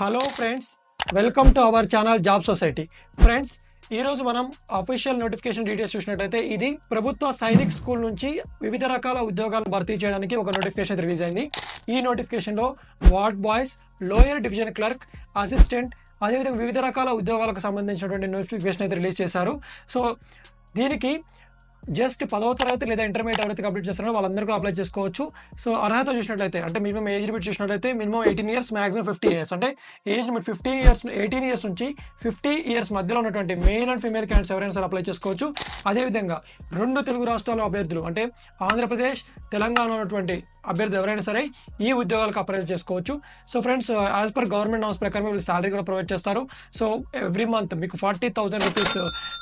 Hello friends welcome to our channel job society friends ఈరోజు మనం official notification details చూసినట్టయితే ఇది ప్రభుత్వ సైనిక్ స్కూల్ నుంచి వివిధ రకాల ఉద్యోగాలను భర్తీ చేయడానికి ఒక నోటిఫికేషన్ రిలీజ్ అయింది. ఈ నోటిఫికేషన్లో ward boys lower division clerk assistant అదేవిధంగా వివిధ రకాల ఉద్యోగాలకు సంబంధించినటువంటి నోటిఫికేషన్ అయితే రిలీజ్ చేశారు. సో దీనికి జస్ట్ పదవ తరగతి లేదా ఇంటర్మీడియట్ ఎవరైతే కంప్లీట్ చేస్తారో వాళ్ళందరూ కూడా అప్లై చేసుకోవచ్చు. సో అర్హత చూసినట్లయితే అంటే మినిమం ఏజ్ లిమిట్ చూసినట్లయితే minimum eighteen years maximum fifty years అంటే age limit fifteen years eighteen years నుంచి ఫిఫ్టీ ఇయర్స్ మధ్యలో ఉన్నటువంటి మెయిల్ అండ్ ఫీమేల్ క్యాండిడేట్స్ ఎవరైనా సరే అప్లై చేసుకోవచ్చు. అదేవిధంగా రెండు తెలుగు రాష్ట్రాల అభ్యర్థులు అంటే ఆంధ్రప్రదేశ్ తెలంగాణ ఉన్నటువంటి అభ్యర్థులు ఎవరైనా సరే ఈ ఉద్యోగాలకు అప్లై చేసుకోవచ్చు. So friends as per government norms ప్రకారం వీళ్ళు శాలరీ కూడా ప్రొవైడ్ చేస్తారు. సో ఎవ్రీ మంత్ మీకు ఫార్టీ థౌసండ్ రూపీస్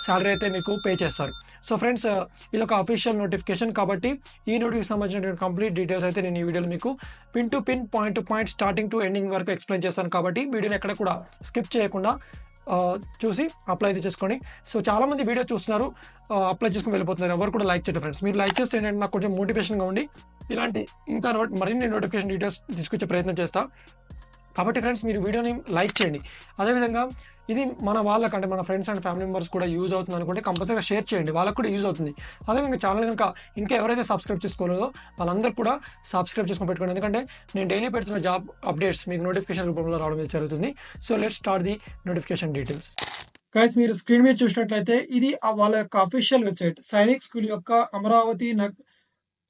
శాలరీ అయితే మీకు పే చేస్తారు. సో ఫ్రెండ్స్ ఇది ఒక అఫీషియల్ నోటిఫికేషన్ కాబట్టి ఈ నోటికి సంబంధించిన కంప్లీట్ డీటెయిల్స్ అయితే నేను ఈ వీడియోలో మీకు pin to pin point to point starting to ending వరకు ఎక్స్ప్లెయిన్ చేస్తాను కాబట్టి వీడియోని ఎక్కడ కూడా స్కిప్ చేయకుండా చూసి అప్లై అయితే చేసుకోండి సో చాలామంది వీడియో చూస్తున్నారు అప్లై చేసుకుని వెళ్ళిపోతున్నారు. ఎవరు కూడా లైక్ చేయడం ఫ్రెండ్స్ మీరు లైక్ చేస్తే ఏంటంటే నాకు కొంచెం మోటివేషన్గా ఉండి ఇలాంటి ఇంకా మరిన్ని నోటిఫికేషన్ డీటెయిల్స్ తీసుకొచ్చే ప్రయత్నం చేస్తాను కాబట్టి ఫ్రెండ్స్ మీరు వీడియోని లైక్ చేయండి. అదేవిధంగా ఇది మన వాళ్ళకి అంటే మన ఫ్రెండ్స్ అండ్ ఫ్యామిలీ మెంబర్స్ కూడా యూజ్ అవుతుంది అనుకుంటే కంపల్సరీగా షేర్ చేయండి. వాళ్ళకు కూడా యూజ్ అవుతుంది. అదేవిధంగా ఛానల్ కనుక ఇంకా ఎవరైతే సబ్స్క్రైబ్ చేసుకోలేదో వాళ్ళందరూ కూడా సబ్స్క్రైబ్ చేసుకొని పెట్టుకోండి. ఎందుకంటే నేను డైలీ పెడుతున్న జాబ్ అప్డేట్స్ మీకు నోటిఫికేషన్ రూపంలో రావడం అనేది జరుగుతుంది. So let start the notification details guys మీరు స్క్రీన్ మీద చూసినట్లయితే ఇది వాళ్ళ యొక్క అఫీషియల్ వెబ్సైట్ సైనిక్ స్కూల్ యొక్క అమరావతి నగ్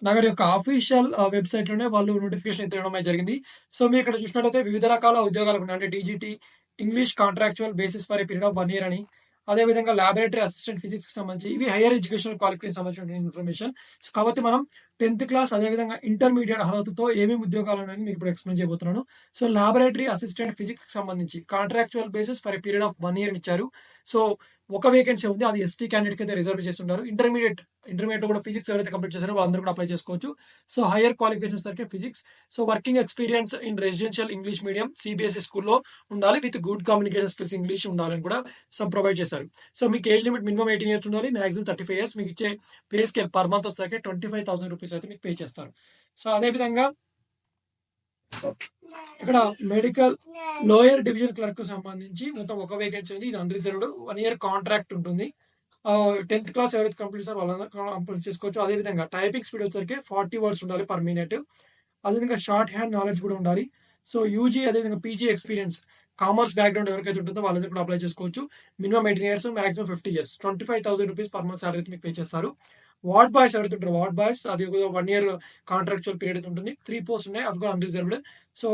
నగర్ యొక్క అఫీషియల్ వెబ్సైట్లోనే వాళ్ళు నోటిఫికేషన్ తిరగడం జరిగింది. సో మీరు ఇక్కడ చూసినట్లయితే వివిధ రకాల ఉద్యోగాలు అంటే DGT English contractual basis for a period of one year అని అదేవిధంగా ల్యాబొరేటరీ అసిస్టెంట్ ఫిజిక్స్ సంబంధించి ఇవి హైయర్ ఎడ్యుకేషన్ క్వాలిఫికేషన్ సంబంధించిన ఇన్ఫర్మేషన్ సో కాబట్టి మనం టెన్త్ క్లాస్ అదేవిధంగా ఇంటర్మీడియట్ అర్హతతో ఏమేమి ఉద్యోగాలు ఉన్నాయని మీకు ఇప్పుడు ఎక్స్ప్లెయిన్ చేయబోతున్నాను. సో ల్యాబొరేటరీ అసిస్టెంట్ ఫిజిక్స్ సంబంధించి contractual basis for period of one year ఇచ్చారు. సో ఒక వేకెన్సీ ఉంది అది ఎస్టీ క్యాండిడేట్ అయితే రిజర్వ్ చేస్తుంటారు. ఇంటర్మీడియట్ ఇంటర్మీడియట్ కూడా ఫిజిక్స్ ఎవరైతే కంప్లీట్ చేశారో వాళ్ళందరూ కూడా అప్లై చేసుకోవచ్చు. సో హైయర్ క్వాలిఫికేషన్ సరికి physics so working experience in residential English medium CBSE స్కూల్లో ఉండాలి. With good communication skills English ఉండాలని కూడా సో ప్రొవైడ్ చేశారు. సో మీకు age limit minimum eighteen years ఉండాలి. మాక్సిమం థర్టీ ఫైవ్ ఇయర్స్ మీకు ఇచ్చే పే స్కేల్ పర్ మంత్ వచ్చాక ట్వంటీ ఫైవ్ థౌసండ్ రూపీస్ అయితే మీకు పే చేస్తారు. సో అదేవిధంగా ఇక్కడ మెడికల్ లోయర్ డివిజన్ క్లర్క్ సంబంధించి మొత్తం ఒక వేకెన్సీ ఉంది. ఇది అన్రిజర్వ్డ్ వన్ ఇయర్ కాంట్రాక్ట్ ఉంటుంది. టెన్త్ క్లాస్ ఎవరైతే కంప్లీట్ చేస్తారో వాళ్ళందరూ కంప్లీట్ చేసుకోవచ్చు. అదేవిధంగా టైపింగ్ స్పీడ్ వచ్చరికి ఫార్టీ వర్డ్స్ ఉండాలి పర్ మినిట్ అదేవిధంగా షార్ట్ హ్యాండ్ నాలెడ్జ్ కూడా ఉండాలి. సో యూజీ అదేవిధంగా పీజీ ఎక్స్పీరియన్స్ కామర్స్ బ్యాక్గ్రౌండ్ ఎవరికైతే ఉంటుందో వాళ్ళందరూ కూడా అప్లై చేసుకోవచ్చు. Minimum eighteen years maximum fifty years twenty five thousand rupees per month salary మీకు పే చేస్తారు. వార్డ్ బాయ్స్ ఎవరైతే వార్డ్ బాయ్స్ అది వన్ ఇయర్ కాంట్రాక్చువల్ పీరియడ్ అయితే ఉంటుంది. త్రీ పోస్ట్ ఉన్నాయి అది కూడా అన్రిజర్వ్డ్ సో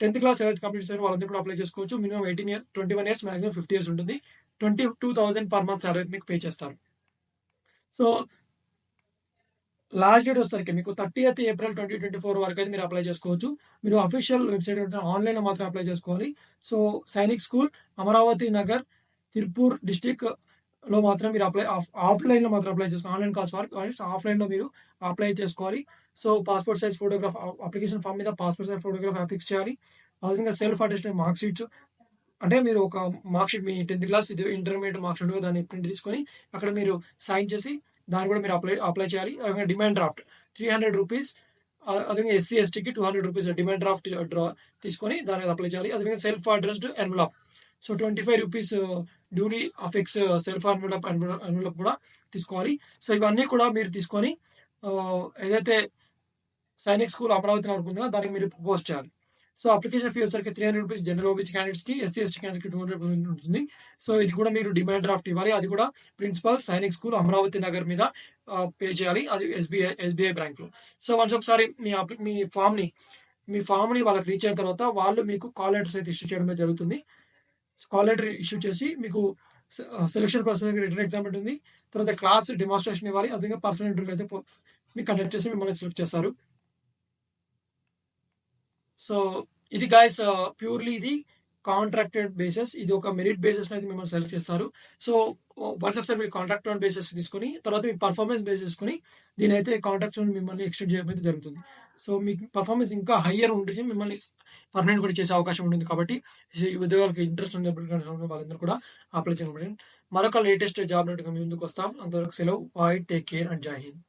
టెన్త్ క్లాస్ ఎవరైతే కంప్లీట్ చేస్తారో వాళ్ళందరూ కూడా అప్లై చేసుకోవచ్చు. Minimum eighteen years twenty one years maximum fifty years ఉంటుంది. Twenty two thousand per month salary మీకు పే చేస్తారు. సో లాస్ట్ డేట్ వచ్చేసరికి మీకు thirty eighth April twenty twenty four వరకు అయితే మీరు అప్లై చేసుకోవచ్చు. మీరు అఫీషియల్ వెబ్సైట్ ఆన్లైన్లో మాత్రం అప్లై చేసుకోవాలి. So Sainik school Amaravathi Nagar Tiruppur district లో మాత్రం మీరు అప్లై ఆఫ్లైన్లో మాత్రం అప్లై చేసుకోవాలి ఆన్లైన్ కాల్స్ ఫర్ ఆఫ్లైన్లో మీరు అప్లై చేసుకోవాలి. So passport size photograph application form మీద పాస్పోర్ట్ సైజ్ ఫోటోగ్రాఫ్ ఫిక్స్ చేయాలి. అదేవిధంగా సెల్ఫ్ అటెస్టెడ్ మార్క్ షీట్స్ అంటే మీరు ఒక మార్క్ షీట్ మీ టెన్త్ క్లాస్ ఇది ఇంటర్మీడియట్ మార్క్ షీట్ దాన్ని ప్రింట్ తీసుకొని అక్కడ మీరు సైన్ చేసి దాన్ని కూడా మీరు అప్లై అప్లై చేయాలి. అదేవిధంగా demand draft three hundred rupees అదేవిధంగా ఎస్సీ ఎస్టీకి two hundred rupees demand draft draw తీసుకొని దాని అప్లై చేయాలి. అదేవిధంగా self addressed envelope so twenty five rupees duly affix self envelope envelope కూడా తీసుకోవాలి. సో ఇవన్నీ కూడా మీరు తీసుకొని uh, ఏదైతే సైనిక్ స్కూల్ అమరావతి అనుకుందో ఉందో దానికి మీరు ప్రపోజ్ చేయాలి. సో అప్లికేషన్ ఫీ వచ్చరికి three hundred rupees general OBC క్యాండిడేట్స్కి ఎస్సీ ఎస్టీ క్యాండిడేట్కి టూ హండ్రెడ్ ఉంటుంది. సో ఇది కూడా మీరు డిమాండ్ డ్రాఫ్ట్ ఇవ్వాలి. అది కూడా ప్రిన్సిపల్ సైనిక్ స్కూల్ అమరావతి నగర్ మీద uh, పే చేయాలి. అది ఎస్బీఐ ఎస్బీఐ బ్యాంక్లో సో వన్స్ ఒకసారి మీ మీ ఫామ్ని మీ ఫామ్ని వాళ్ళకి రీచ్ అయిన తర్వాత వాళ్ళు మీకు కాల్ లెటర్స్ అయితే ఇష్యూ చేయడం జరుగుతుంది. స్కాలర్ ఇష్యూ చేసి మీకు సెలక్షన్ పర్సన్ రిటర్న్ ఎగ్జామ్ ఉంటుంది తర్వాత క్లాస్ డెమాన్స్ట్రేషన్ ఇవ్వాలి. అదేవిధంగా పర్సనల్ ఇంటర్వ్యూ అయితే మీకు కండక్ట్ చేసి మిమ్మల్ని సెలెక్ట్ చేస్తారు. సో ఇది గాయస్ ప్యూర్లీ ఇది కాంట్రాక్టెడ్ బేసెస్ ఇది ఒక మెరిట్ బేసెస్ అయితే మిమ్మల్ని సెలెక్ట్ చేస్తారు. సో వన్స్ ఒకసారి మీరు కాంట్రాక్టెడ్ బేసెస్ తీసుకొని తర్వాత మీ పర్ఫార్మెన్స్ బేస్ చేసుకొని దీని అయితే కాంట్రాక్ట్ మిమ్మల్ని ఎక్స్టెండ్ చేయడం అయితే జరుగుతుంది. సో మీకు పర్ఫార్మెన్స్ ఇంకా హయ్యర్ ఉంటుంది మిమ్మల్ని పర్మనెంట్ కూడా చేసే అవకాశం ఉంటుంది కాబట్టి ఈ ఉద్యోగాలకు ఇంట్రెస్ట్ ఉన్న వాళ్ళందరూ కూడా అప్లై చేయడం మరొక లేటెస్ట్ జాబ్ నోటిగా మీ ముందుకు వస్తాం. అంతవరకు సెలవు. బాయ్ టేక్ కేర్ అండ్ జై హింద్